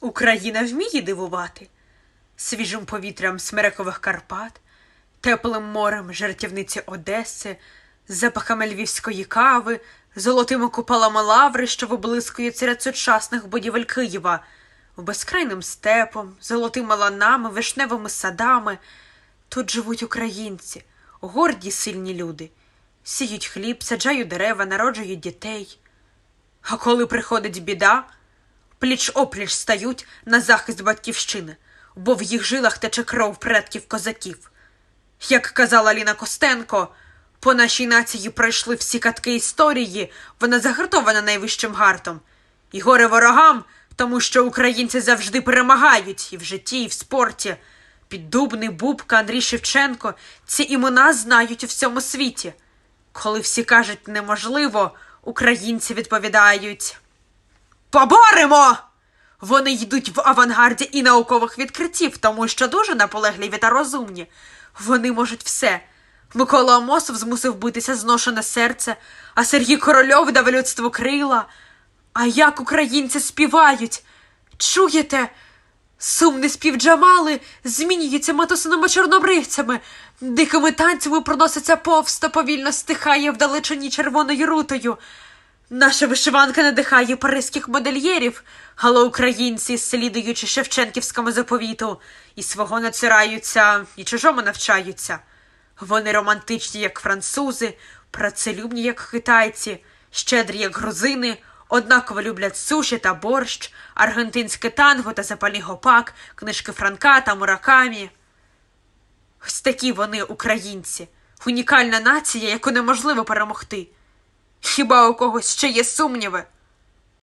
Україна вміє дивувати свіжим повітрям смерекових Карпат, теплим морем жартівниці Одеси, запахами львівської кави, золотими куполами лаври, що виблискують серед сучасних будівель Києва, безкрайним степом, золотими ланами, вишневими садами. Тут живуть українці, горді сильні люди, сіють хліб, саджають дерева, народжують дітей. А коли приходить біда, пліч опліч стають на захист батьківщини, бо в їх жилах тече кров предків козаків. Як казала Ліна Костенко, по нашій нації пройшли всі катки історії, вона загартована найвищим гартом. І горе ворогам, тому що українці завжди перемагають і в житті, і в спорті. Піддубний, Бубка, Андрій Шевченко ці імена знають у всьому світі. Коли всі кажуть неможливо, українці відповідають Поборемо! Вони йдуть в авангарді і наукових відкриттів, тому що дуже наполегливі та розумні. Вони можуть все. Микола Амосов змусив битися зношене серце, а Сергій Корольов дав людству крила. А як українці співають? Чуєте? Сумний спів Джамали змінюється матусиними чорнобривцями, дикими танцями проноситься повз та повільно стихає вдалечині червоною рутою. Наша вишиванка надихає паризьких модельєрів, але українці, слідуючи Шевченківському заповіту, і свого не цираються, і чужому навчаються. Вони романтичні, як французи, працелюбні, як китайці, щедрі, як грузини, однаково люблять суші та борщ, аргентинське танго та запальний гопак, книжки Франка та Муракамі. Ось такі вони, українці, унікальна нація, яку неможливо перемогти. Хіба у когось ще є сумніви?